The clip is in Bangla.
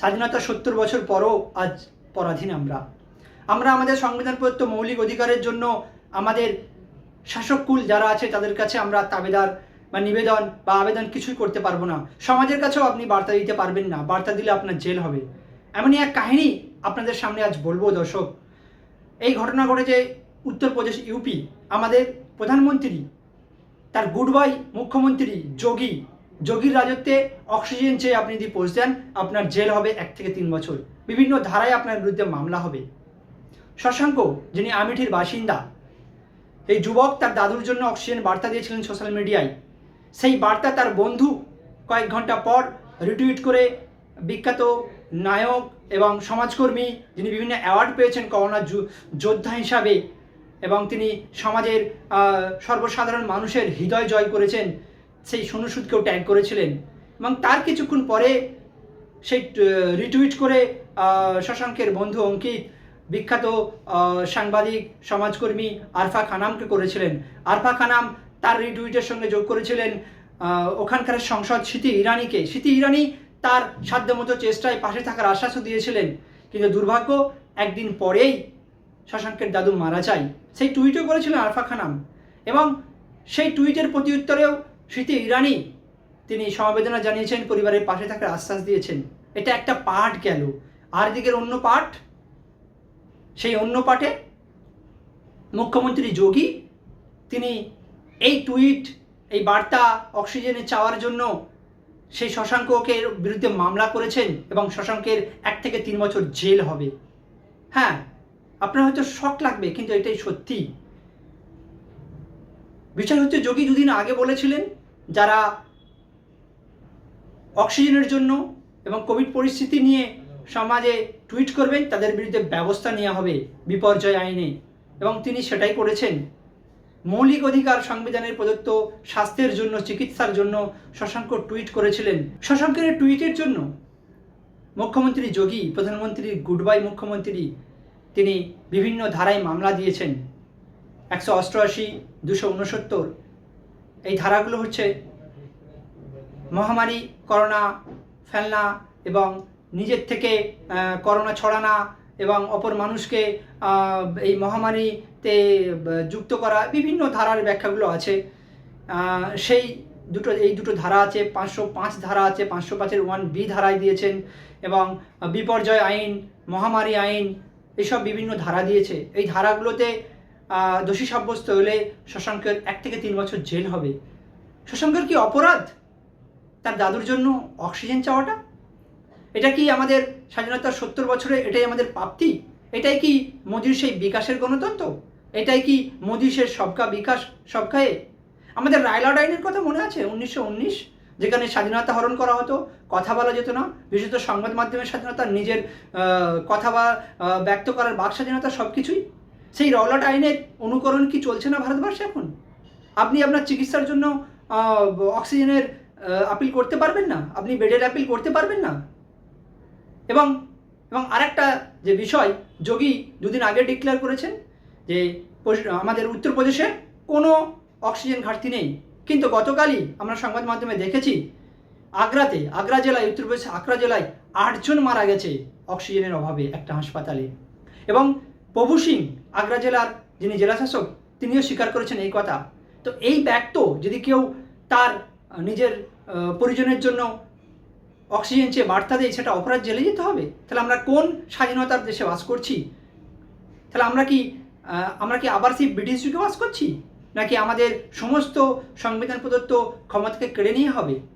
স্বাধীনতা সত্তর বছর পরও আজ পরাধীন আমরা। আমরা আমাদের সংবিধান প্রদত্ত মৌলিক অধিকারের জন্য আমাদের শাসককুল যারা আছে, তাদের কাছে আমরা তাবেদার বা নিবেদন বা আবেদন কিছুই করতে পারব না। সমাজের কাছেও আপনি বার্তা দিতে পারবেন না। বার্তা দিলে আপনার জেল হবে। এমনই এক কাহিনী আপনাদের সামনে আজ বলব দর্শক। এই ঘটনা ঘটেছে উত্তরপ্রদেশ ইউপি। আমাদের প্রধানমন্ত্রী, তার গুড বাই মুখ্যমন্ত্রী যোগী যোগীর রাজত্বে অক্সিজেন চেয়ে আপনি যদি পোস্ট দেন আপনার জেল হবে এক থেকে তিন বছর। বিভিন্ন ধারায় আপনার বিরুদ্ধে মামলা হবে। শশাঙ্ক, যিনি আমিঠির বাসিন্দা, এই যুবক তার দাদুর জন্য অক্সিজেন বার্তা দিয়েছিলেন সোশ্যাল মিডিয়ায়। সেই বার্তা তার বন্ধু কয়েক ঘণ্টা পর রিটুইট করে বিখ্যাত নায়ক এবং সমাজকর্মী, যিনি বিভিন্ন অ্যাওয়ার্ড পেয়েছেন করোনা যোদ্ধা হিসাবে এবং তিনি সমাজের সর্বসাধারণ মানুষের হৃদয় জয় করেছেন সেই সোনু সুদকেও ট্যাগ করেছিলেন। এবং তার কিছুক্ষণ পরে সেই রিটুইট করে শশাঙ্কের বন্ধু অঙ্কিত বিখ্যাত সাংবাদিক, সমাজকর্মী আরফা খানামকে করেছিলেন। আরফা খানাম তার রিটুইটের সঙ্গে যোগ করেছিলেন ওখানকার সংসদ স্মৃতি ইরানিকে। স্মৃতি ইরানি তার সাধ্যমতো চেষ্টায় পাশে থাকার আশ্বাসও দিয়েছিলেন। কিন্তু দুর্ভাগ্য, একদিন পরেই শশাঙ্কের দাদু মারা যায়। সেই টুইটও করেছিলেন আরফা খানাম। এবং সেই টুইটের প্রতি উত্তরেও স্মৃতি ইরানি, তিনি সমবেদনা জানিয়েছেন, পরিবারের পাশে থাকার আশ্বাস দিয়েছেন। এটা একটা পাঠ গেল। আর দিকের অন্য পাঠ? সেই অন্য পাঠে মুখ্যমন্ত্রী যোগী, তিনি এই টুইট, এই বার্তা অক্সিজেনে চাওয়ার জন্য সেই শশাঙ্ককে বিরুদ্ধে মামলা করেছেন এবং শশাঙ্কের এক থেকে তিন বছর জেল হবে। হ্যাঁ আপনার হয়তো শখ লাগবে, কিন্তু এটাই সত্যি। বিষয় হচ্ছে যোগী দুদিন আগে বলেছিলেন যারা অক্সিজেনের জন্য এবং কোভিড পরিস্থিতি নিয়ে সমাজে টুইট করবেন, তাদের বিরুদ্ধে ব্যবস্থা নেওয়া হবে বিপর্যয় আইনে। এবং তিনি সেটাই করেছেন। মৌলিক অধিকার সংবিধানের প্রদত্ত স্বাস্থ্যের জন্য, চিকিৎসার জন্য শশাঙ্ক টুইট করেছিলেন। শশাঙ্কের টুইটের জন্য মুখ্যমন্ত্রী যোগী প্রধানমন্ত্রী গুড বাই মুখ্যমন্ত্রী, তিনি বিভিন্ন ধারায় মামলা দিয়েছেন। একশো অষ্টআশি, দুশো উনসত্তর এই ধারাগুলো হচ্ছে মহামারী, করোনা ফেলনা এবং নিজের থেকে করোনা ছড়ানা এবং অপর মানুষকে এই মহামারীতে যুক্ত করা বিভিন্ন ধারার ব্যাখ্যাগুলো আছে। সেই দুটো, এই দুটো ধারা আছে, পাঁচশো পাঁচ ধারা আছে, পাঁচশো পাঁচের ওয়ান বি ধারায় দিয়েছেন এবং বিপর্যয় আইন, মহামারী আইন, এসব বিভিন্ন ধারা দিয়েছে। এই ধারাগুলোতে দোষী সাব্যস্ত হলে শশাঙ্কের এক থেকে তিন বছর জেল হবে। শশাঙ্কের কি অপরাধ? তার দাদুর জন্য অক্সিজেন চাওয়াটা? এটা কি আমাদের স্বাধীনতার সত্তর বছরে এটাই আমাদের প্রাপ্তি? এটাই কি মোদির সেই বিকাশের গণতন্ত্র? এটাই কি মোদির সেই সবকা বিকাশ সবকায়ে আমাদের রায়লাড আইনের কথা মনে আছে? উনিশশো উনিশ, যেখানে স্বাধীনতা হরণ করা হতো, কথা বলা যেত না। বিশেষত সংবাদ মাধ্যমের স্বাধীনতা নিজের কথা বা ব্যক্ত করার বাক স্বাধীনতা সব কিছুই সেই রওলাট আইনের অনুকরণ কি চলছে না ভারতবর্ষে এখন? আপনি আপনার চিকিৎসার জন্য অক্সিজেনের আপিল করতে পারবেন না? আপনি বেডের আপিল করতে পারবেন না? এবং এবং আরেকটা যে বিষয়, যোগী দুদিন আগে ডিক্লেয়ার করেছেন যে আমাদের উত্তরপ্রদেশে কোনো অক্সিজেন ঘাটতি নেই। কিন্তু গতকালই আমরা সংবাদ মাধ্যমে দেখেছি, আগ্রাতে, আগ্রা জেলায়, উত্তরপ্রদেশ, আগ্রা জেলায় আটজন মারা গেছে অক্সিজেনের অভাবে একটা হাসপাতালে। এবং প্রভু সিং আগ্রা জেলার যিনি জেলাশাসক তিনিও স্বীকার করেছেন এই কথা। তো এই ব্যক্ত যদি কেউ তার নিজের পরিজনের জন্য অক্সিজেন চেয়ে বার্তা দেয়, সেটা অপরাধ জেলে যেতে হবে? তাহলে আমরা কোন স্বাধীনতার দেশে বাস করছি? তাহলে আমরা কি আমরা কি আবার সেই ব্রিটিশ যুগে বাস করছি? নাকি আমাদের সমস্ত সংবিধান প্রদত্ত ক্ষমতাকে কেড়ে নিয়ে হবে?